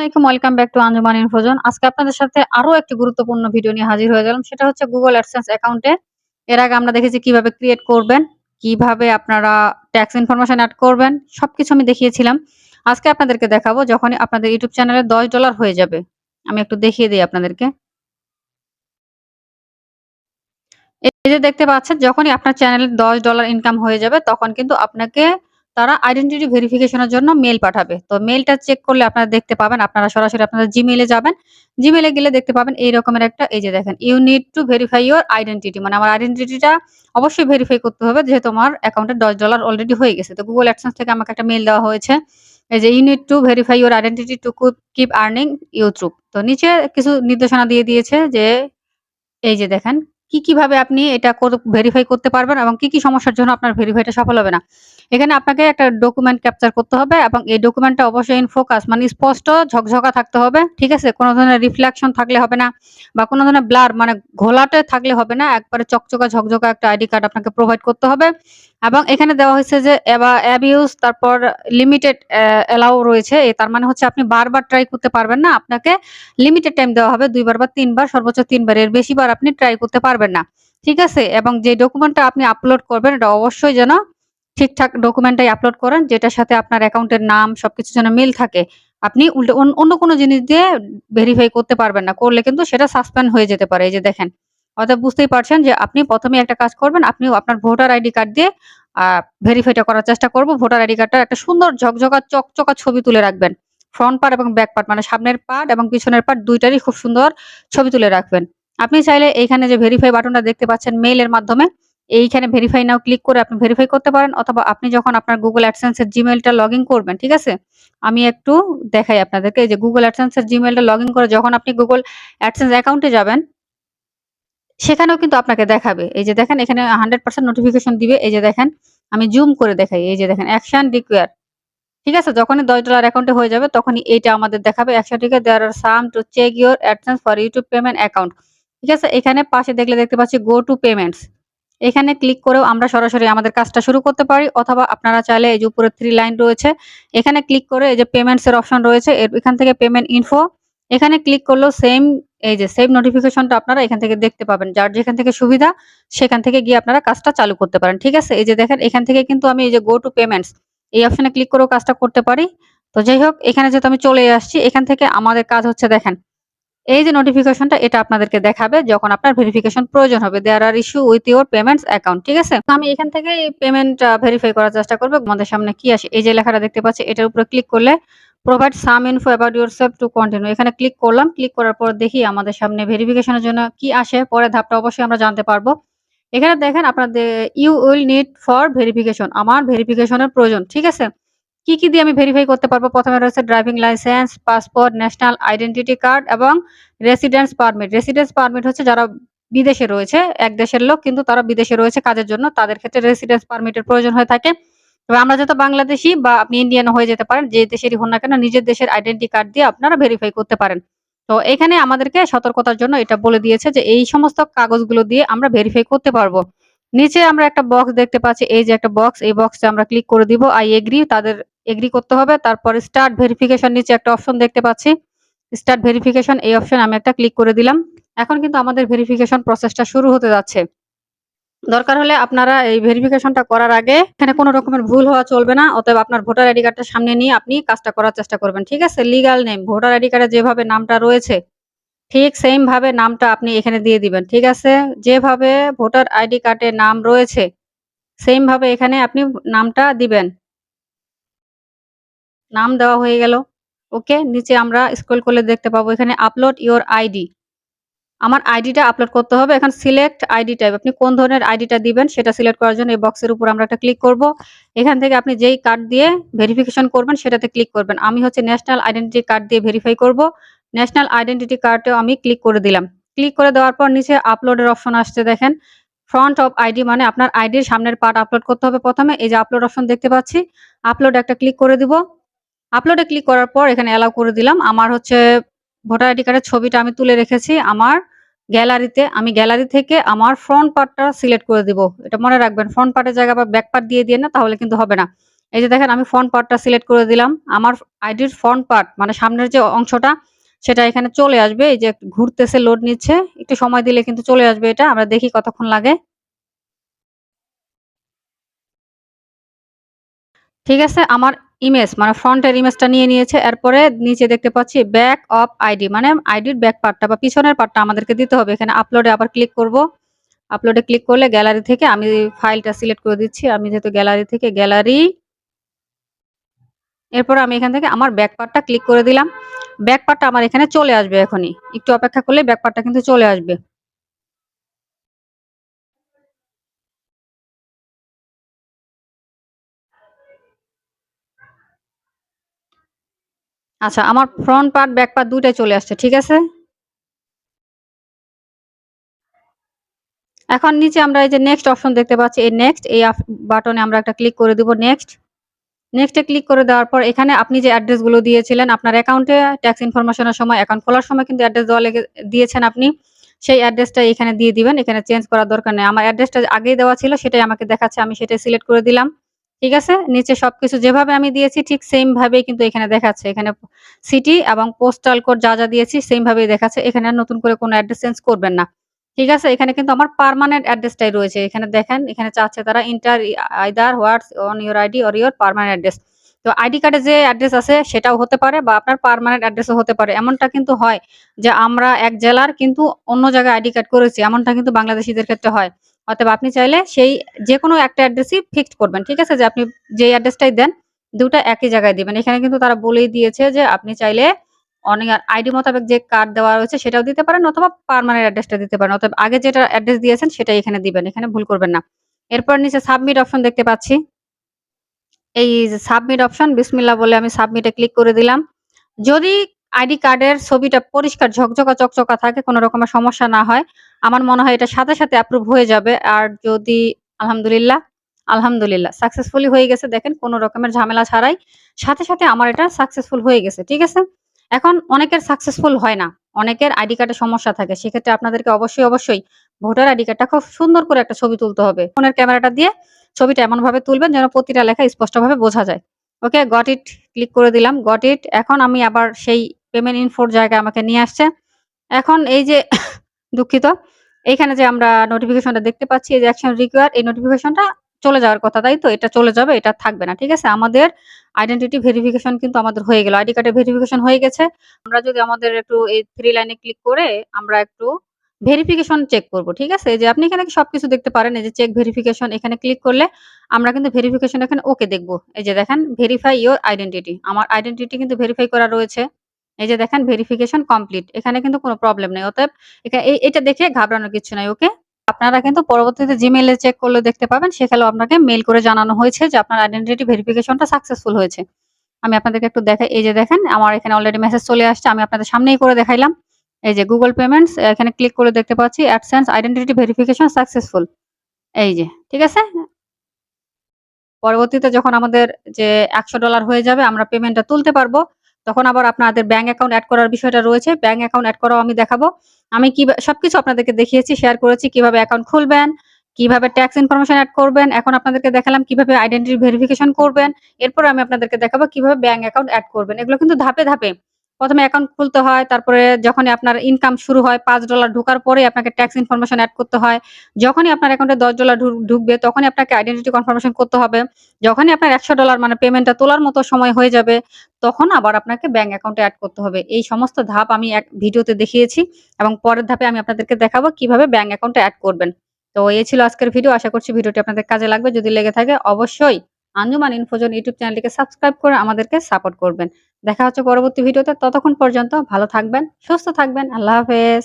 আসসালামাইকুম welcome back to Anjuman Infozone. আজকে আপনাদের সাথে আরও একটি গুরুত্বপূর্ণ ভিডিও নিয়ে হাজির হয়ে গেলাম। সেটা হচ্ছে গুগল অ্যাডসেন্স অ্যাকাউন্টে এর আগে আমরা দেখেছি কীভাবে ক্রিয়েট করবেন, কীভাবে আপনারা ট্যাক্স ইনফরমেশন অ্যাড করবেন, সবকিছু আমি দেখিয়েছিলাম। আজকে আপনাদেরকে দেখাবো যখনই আপনাদের ইউটিউব চ্যানেলে দশ ডলার হয়ে যাবে। আমি একটু দেখিয়ে দিই আপনাদেরকে। এই যে দেখতে পাচ্ছেন, যখনই আপনার চ্যানেলে দশ ডলার ইনকাম হয়ে যাবে, তখন কিন্তু আপনাকে তারা আইডেন্টিটি ভেরিফিকেশনের জন্য মেল পাঠাবে। তো মেলটা চেক করলে আপনারা দেখতে পাবেন, আপনারা সরাসরি আপনাদের জিমেইলে যাবেন। জিমেইলে গেলে দেখতে পাবেন এই রকমের একটা, এই যে দেখেন you need to verify your identity মানে আমার আইডেন্টিটিটা অবশ্যই ভেরিফাই করতে হবে, যেহেতু আমার অ্যাকাউন্টে দশ ডলার অলরেডি হয়ে গেছে। তো গুগল অ্যাডসেন্স থেকে আমাকে একটা মেল দেওয়া হয়েছে, এই যে you need to verify your identity to keep earning YouTube তো নিচে কিছু নির্দেশনা দিয়ে দিয়েছে যে, এই যে দেখেন কি, কীভাবে আপনি এটা ভেরিফাই করতে পারবেন এবং কি কি সমস্যার জন্য আপনার ভেরিফাইটা সফল হবে না? এখানে আপনাকে একটা ডকুমেন্ট ক্যাপচার করতে হবে এবং এই ডকুমেন্টটা অবশ্যই ইন ফোকাস মানে স্পষ্ট ঝকঝকা থাকতে হবে, ঠিক আছে? কোনো ধরনের রিফ্লেকশন থাকলে হবে না বা কোনো ধরনের ব্লার মানে ঘোলাটে থাকলে হবে না, একবারে চকচকা ঝকঝকা একটা আইডি কার্ড আপনাকে প্রোভাইড করতে হবে। এবং এখানে দেওয়া হয়েছে যে অ্যাবিউজ, তারপর লিমিটেড অ্যালাউ রয়েছে। তার মানে হচ্ছে আপনি বারবার ট্রাই করতে পারবেন না। আপনাকে লিমিটেড টাইম দেওয়া হবে, দুইবার বা তিনবার, সর্বোচ্চ তিনবার। এর বেশি বার আপনি ট্রাই করতে পারবেন না। ঠিক আছে? এবং যে ডকুমেন্টটা আপনি আপলোড করবেন, এটা অবশ্যই যেন ঠিকঠাক ডকুমেন্টটাই আপলোড করেন, যেটার সাথে আপনার অ্যাকাউন্টের নাম, সবকিছু যেন মিল থাকে। আপনি উল্টো অন্য কোনো জিনিস দিয়ে ভেরিফাই করতে পারবেন না। করলে কিন্তু সেটা সাসপেন্ড হয়ে যেতে পারে। এই যে দেখেন। অর্থাৎ বুঝতেই পারছেন যে আপনি প্রথমে একটা কাজ করবেন আপনি আপনার ভোটার আইডি কার্ড দিয়ে ভেরিফাইটা করার চেষ্টা করব। ভোটার আইডি কার্ডটা একটা সুন্দর ঝকঝকা, চকচকা ছবি তুলে রাখবেন। ফ্রন্ট পার্ট এবং ব্যাক পার্ট মানে সামনের পার্ট এবং পিছনের পার্ট দুইটারই খুব সুন্দর ছবি তুলে রাখবেন। আপনি চাইলে এইখানে যে ভেরিফাই বাটনটা দেখতে পাচ্ছেন মেইলের মাধ্যমে, এইখানে ভেরিফাই নাও ক্লিক করে আপনি ভেরিফাই করতে পারেন অথবা আপনি যখন আপনার গুগল অ্যাডসেন্সের জিমেলটা লগ ইন করবেন, ঠিক আছে? আমি একটু দেখাই আপনাদেরকে, এই যে গুগল অ্যাডসেন্সের জিমেলটা লগ ইন করে যখন আপনি গুগল অ্যাডসেন্স অ্যাকাউন্টে যাবেন সেখানেও কিন্তু আপনাকে দেখাবে। এই যে দেখেন, এখানে হান্ড্রেড পার্সেন্ট নোটিফিকেশন দিবে। এই যে দেখেন, আমি জুম করে দেখাই। এই যে দেখেন অ্যাকশন রিকোয়ার ঠিক আছে? যখনই দশ ডলার অ্যাকাউন্টে হয়ে যাবে, তখনই এইটা আমাদের দেখাবে। Action require there are some to check your AdSense for YouTube payment account ঠিক আছে? এখানে পাশে দেখলে দেখতে পাচ্ছি গো টু পেমেন্টস এখানে ক্লিক করেও আমরা সরাসরি আমাদের কাজটা শুরু করতে পারি, অথবা আপনারা চাইলে এই যে উপরে থ্রি লাইন রয়েছে, এখানে ক্লিক করে এই যে পেমেন্টস এর অপশন রয়েছে। এখান থেকে পেমেন্ট ইনফো এখানে ক্লিক করলেও সেম এই যে সেভ নোটিফিকেশনটা আপনারা এখান থেকে দেখতে পাবেন। যার যেখান থেকে সুবিধা, সেখান থেকে গিয়ে আপনারা কাজটা চালু করতে পারেন, ঠিক আছে? এই যে দেখেন, এখান থেকে কিন্তু আমি এই যে গো টু পেমেন্টস এই অপশনে ক্লিক করেও কাজটা করতে পারি। তো যাই হোক, এখানে যেহেতু আমি চলে আসছি, এখান থেকে আমাদের কাজ হচ্ছে দেখেন, এই যে নোটিফিকেশনটা এটা আপনাদেরকে দেখাবে যখন আপনার ভেরিফিকেশন প্রয়োজন হবে। There are issue with your payments account ঠিক আছে? আমি এখান থেকে পেমেন্ট ভেরিফাই করার চেষ্টা করব। আমাদের সামনে কি আসে? এই যে লেখাটা দেখতে পাচ্ছি, এটার উপরে ক্লিক করলে provide some info about yourself to continue এখানে ক্লিক করলাম ক্লিক করার পর দেখি আমাদের সামনে ভেরিফিকেশনের জন্য কি আসে। পরে ধাপটা অবশ্যই আমরা জানতে পারব। এখানে দেখেন আপনাদের you will need for verification আমার ভেরিফিকেশনের প্রয়োজন, ঠিক আছে? কি কি দিয়ে আমি ভেরিফাই করতে পারব? প্রথমে রয়েছে driving licence passport national identity card এবং রেসিডেন্স পারমিট রেসিডেন্স পারমিট হচ্ছে যারা বিদেশে রয়েছে, এক দেশের লোক, কিন্তু তারা বিদেশে রয়েছে কাজের জন্য, তাদের ক্ষেত্রে রেসিডেন্স পারমিটের প্রয়োজন হয়ে থাকে। তবে আমরা যেহেতু বাংলাদেশি বা আপনি ইন্ডিয়ান হয়ে যেতে পারেন, যে দেশেরই হন না কেন, নিজের দেশের আইডেন্টি কার্ড দিয়ে আপনারা ভেরিফাই করতে পারেন। তো এখানে আমাদেরকে সতর্কতার জন্য এটা বলে দিয়েছে যে এই সমস্ত কাগজগুলো দিয়ে আমরা ভেরিফাই করতে পারব। নিচে আমরা একটা বক্স দেখতে পাচ্ছি, এই যে একটা বক্স এই বক্সে আমরা ক্লিক করে দিব আই এগ্রি তাদের এগ্রি করতে হবে। তারপরে স্টার্ট ভেরিফিকেশন নিচে একটা অপশন দেখতে পাচ্ছি। স্টার্ট ভেরিফিকেশন এই অপশন আমি একটা ক্লিক করে দিলাম। এখন কিন্তু আমাদের ভেরিফিকেশন প্রসেসটা শুরু হতে যাচ্ছে। দরকার হলে আপনারা এই ভেরিফিকেশনটা করার আগে এখানে কোনো রকমের ভুল হওয়া চলবে না, অতএব আপনার ভোটার আইডি কার্ডটা সামনে নিয়ে আপনি কাজটা করার চেষ্টা করবেন, ঠিক আছে? লিগাল নেম ভোটার আইডি কার্ডে যেভাবে নামটা রয়েছে, ঠিক সেম ভাবে নামটা আপনি এখানে দিয়ে দিবেন, ঠিক আছে? যেভাবে ভোটার আইডি কার্ডে নাম রয়েছে সেম ভাবে এখানে আপনি নামটা দিবেন। নাম দেওয়া হয়ে গেল, ওকে? নিচে আমরা স্ক্রল করলে দেখতে পাবো, এখানে আপলোড ইওর আইডি আমার আইডিটা আপলোড করতে হবে। এখন সিলেক্ট আইডি টাইপ আপনি কোন ধরনের আইডিটা দিবেন সেটা সিলেক্ট করার জন্য এই বক্সের উপর আমরা একটা ক্লিক করব। এখান থেকে আপনি যেই কার্ড দিয়ে ভেরিফিকেশন করবেন সেটাতে ক্লিক করবেন। আমি হচ্ছে ন্যাশনাল আইডেন্টিটি কার্ড দিয়ে ভেরিফাই করব। ন্যাশনাল আইডেন্টিটি কার্ডেও আমি ক্লিক করে দিলাম। ক্লিক করে দেওয়ার পর নিচে আপলোডের অপশন আসছে দেখেন। ফ্রন্ট অফ আইডি মানে আপনার আইডির সামনের পার্ট আপলোড করতে হবে প্রথমে। এই যে আপলোড অপশন দেখতে পাচ্ছি। আপলোড একটা ক্লিক করে দিব। আপলোডে ক্লিক করার পর এখানে অ্যালাউ করে দিলাম। আমার হচ্ছে ভোটার আইডি কার্ডের ছবিটা আমি তুলে রেখেছি আমার গ্যালারিতে আমি গ্যালারি থেকে আমার ফ্রন্ট পার্টটা সিলেক্ট করে দিব এটা মনে রাখবেন ফ্রন্ট পার্টের জায়গা বা ব্যাক পার্ট দিয়ে দিয়ে না তাহলে কিন্তু হবে না এই যে দেখেন আমি ফ্রন্ট পার্টটা সিলেক্ট করে দিলাম। আমার আইডির ফ্রন্ট পার্ট মানে সামনের যে অংশটা সেটা এখানে চলে আসবে। এই যে ঘুরতেছে, লোড নিচ্ছে। একটু সময় দিলে কিন্তু চলে আসবে এটা। আমরা দেখি কতক্ষণ লাগে। ঠিক আছে? আমার ইমেজ মানে ফ্রন্টের ইমেজটা নিয়ে নিয়েছে। এরপরে নিচে দেখতে পাচ্ছি ব্যাক অফ আইডি মানে আইডির ব্যাক পার্টটা বা পিছনের পার্টটা আমাদেরকে দিতে হবে। এখানে আপলোডে আবার ক্লিক করব। আপলোডে ক্লিক করলে গ্যালারি থেকে আমি ফাইলটা সিলেক্ট করে দিচ্ছি। আমি যেহেতু গ্যালারি থেকে গ্যালারি এরপর আমি এখান থেকে আমার ব্যাক পার্টটা ক্লিক করে দিলাম। ব্যাক পার্টটা আমার এখানে চলে আসবে এখনই। একটু অপেক্ষা করলেই ব্যাক পার্টটা কিন্তু চলে আসবে। আচ্ছা, আমার ফ্রন্ট পার্ট, ব্যাক পার্ট ২ টাই চলে আসছে। ঠিক আছে? এখন নিচে আমরা এই যে নেক্সট অপশন দেখতে পাচ্ছি। এই নেক্সট এই বাটনে আমরা একটা ক্লিক করে দিব নেক্সট। নেক্সটে ক্লিক করে দেওয়ার পর এখানে আপনি যে অ্যাড্রেসগুলো দিয়েছিলেন আপনার অ্যাকাউন্টে ট্যাক্স ইনফরমেশনের সময় অ্যাকাউন্ট খোলার সময় কিন্তু অ্যাড্রেস দেওয়া লেগে দিয়েছেন আপনি। সেই অ্যাড্রেসটা এখানে দিয়ে দিবেন। এখানে চেঞ্জ করার দরকার নেই। আমার অ্যাড্রেসটা আগেই দেওয়া ছিল সেটাই আমাকে দেখাচ্ছে। আমি সেটাই সিলেক্ট করে দিলাম। ঠিক আছে? নিচে সবকিছু যেভাবে আমি দিয়েছি ঠিক সেম ভাবেই কিন্তু এখানে দেখাচ্ছে। এখানে সিটি এবং পোস্টাল কোড যা, যা দিয়েছি সেম ভাবেই দেখাচ্ছে। এখানে নতুন করে কোনো অ্যাড্রেস চেঞ্জ করবেন না। ঠিক আছে? এখানে কিন্তু আমার পার্মানেন্ট অ্যাড্রেসটাই রয়েছে। এখানে দেখেন এখানে চাচ্ছে তারা enter either what's on your ID or your permanent address. তো আইডি কার্ডে যে অ্যাড্রেস আছে সেটাও হতে পারে বা আপনার পার্মানেন্ট অ্যাড্রেসও হতে পারে। এমনটা কিন্তু হয় যে আমরা এক জেলার কিন্তু অন্য জায়গায় আইডি কার্ড করেছি। এমনটা কিন্তু বাংলাদেশিদের ক্ষেত্রে হয়। অতএব আপনি চাইলে সেই যে কোনো একটা অ্যাড্রেসই ফিক্সড করবেন। ঠিক আছে? যে আপনি যেই অ্যাড্রেসটাই দেন ২ টা একই জায়গায় দিবেন। এখানে কিন্তু তারা বলেই দিয়েছে যে আপনি চাইলে অনে আইডি মোতাবেক যে কার্ড দেওয়া রয়েছে সেটাও দিতে পারেন অথবা পার্মানেন্ট অ্যাড্রেসটা দিতে পারেন। অতএব আগে যেটা অ্যাড্রেস দিয়েছেন সেটাই এখানে দিবেন। এখানে ভুল করবেন না। এরপর নিচে সাবমিট অপশন দেখতে পাচ্ছি। এই সাবমিট অপশন বিসমিল্লাহ বলে আমি সাবমিটে ক্লিক করে দিলাম। যদি আইডি কার্ডের ছবিটা পরিষ্কার ঝকঝকা চকচকা থাকে কোনো রকমের সমস্যা না হয়, আমার মনে হয় এটা সাথে, সাথে অ্যাপ্রুভ হয়ে যাবে। আর যদি আলহামদুলিল্লাহ, আলহামদুলিল্লাহ সাকসেসফুলি হয়ে গেছে দেখেন কোনো রকমের ঝামেলা ছাড়াই। সাথে, সাথে আমার এটা সাকসেসফুল হয়ে গেছে। ঠিক আছে? এখন অনেকের সাকসেসফুল হয় না। অনেকের আইডি কার্ডে সমস্যা থাকে। সেক্ষেত্রে আপনাদেরকে অবশ্যই, অবশ্যই ভোটার আইডি কার্ডটা খুব সুন্দর করে একটা ছবি তুলতে হবে। ফোনের ক্যামেরাটা দিয়ে ছবিটা এমনভাবে তুলবেন যেন প্রতিটা লেখা স্পষ্টভাবে বোঝা যায়। ওকে গট ইট ক্লিক করে দিলাম। গট ইট এখন আমি আবার সেই পেমেন্ট ইনফোর জায়গায় আমাকে নিয়ে আসছে। এখন এই যে দুঃখিত। এইখানে যে আমরা নোটিফিকেশনটা দেখতে পাচ্ছি এই যে অ্যাকশন রিকোয়ার এই নোটিফিকেশনটা চলে যাওয়ার কথা, তাই তো? এটা চলে যাবে, এটা থাকবে না। ঠিক আছে? আমাদের আইডেন্টিটি ভেরিফিকেশন কিন্তু আমাদের হয়ে গেল। আইডি কার্ডের ভেরিফিকেশন হয়ে গেছে। আমরা যদি আমাদের একটু এই 3 লাইনে ক্লিক করে আমরা একটু ভেরিফিকেশন চেক করব। ঠিক আছে? যে আপনি এখানে সবকিছু দেখতে পারেন। এই যে চেক ভেরিফিকেশন এখানে ক্লিক করলে আমরা কিন্তু ভেরিফিকেশন এখানে ওকে দেখব। এই যে দেখেন ভেরিফাই ইউর আইডেন্টিটি। আমার আইডেন্টিটি কিন্তু ভেরিফাই করা রয়েছে। এই যে দেখেন ভেরিফিকেশন কমপ্লিট। এখানে কিন্তু কোনো প্রবলেম নেই। অতএব এটা দেখে ঘাবড়ানোর কিছু নাই। ওকে? আপনারা কিন্তু পরবর্তীতে জিমেইল চেক করলে দেখতে পাবেন সেখানেও আপনাকে মেইল করে জানানো হয়েছে যে আপনার আইডেন্টিটি ভেরিফিকেশনটা সাকসেসফুল হয়েছে। আমি আপনাদেরকে একটু দেখাই। এই যে দেখেন আমার এখানে অলরেডি মেসেজ চলে আসছে। আমি আপনাদের সামনেই করে দেখাইলাম। এই যে গুগল পেমেন্টস এখানে ক্লিক করে দেখতে পাচ্ছি অ্যাডসেন্স আইডেন্টিটি ভেরিফিকেশন সাকসেসফুল। এই যে, ঠিক আছে? পরবর্তীতে যখন আমাদের যে $১০০ হয়ে যাবে আমরা পেমেন্টটা তুলতে পারব। তখন আবার আপনাদের ব্যাংক অ্যাকাউন্ট অ্যাড করার বিষয়টা রয়েছে। ব্যাংক অ্যাকাউন্ট অ্যাড করাও আমি দেখাবো। আমি কি সবকিছু আপনাদেরকে দেখিয়েছি, শেয়ার করেছি কীভাবে অ্যাকাউন্ট খুলবেন, কীভাবে ট্যাক্স ইনফরমেশন অ্যাড করবেন। এখন আপনাদেরকে দেখালাম কীভাবে আইডেন্টি ভেরিফিকেশন করবেন। এরপর আমি আপনাদেরকে দেখাবো কীভাবে ব্যাংক অ্যাকাউন্ট অ্যাড করবেন। এগুলো কিন্তু ধাপে, ধাপে। ১ম এ অ্যাকাউন্ট খুলতে হয়। তারপরে যখনই আপনার ইনকাম শুরু হয় পাঁচ ডলার ঢোকার পরে আপনাকে ট্যাক্স ইনফরমেশন অ্যাড করতে হয়। যখনই আপনার অ্যাকাউন্টে $১০ ঢু ঢুকবে তখনই আপনাকে আইডেন্টিটি কনফার্মেশন করতে হবে। যখনই আপনার $১০০ মানে পেমেন্টটা তোলার মতো সময় হয়ে যাবে, তখন আবার আপনাকে ব্যাংক অ্যাকাউন্টে অ্যাড করতে হবে। এই সমস্ত ধাপ আমি এক ভিডিওতে দেখিয়েছি এবং পরের ধাপে আমি আপনাদেরকে দেখাবো কীভাবে ব্যাংক অ্যাকাউন্টে অ্যাড করবেন। তো এই ছিল আজকের ভিডিও। আশা করছি ভিডিওটি আপনাদের কাজে লাগবে। যদি লেগে থাকে অবশ্যই আঞ্জুমান ইনফোজন ইউটিউব চ্যানেলটিকে সাবস্ক্রাইব করে আমাদেরকে সাপোর্ট করবেন। দেখা হচ্ছে পরবর্তী ভিডিওতে। ততক্ষণ পর্যন্ত ভালো থাকবেন, সুস্থ থাকবেন। আল্লাহ হাফেজ।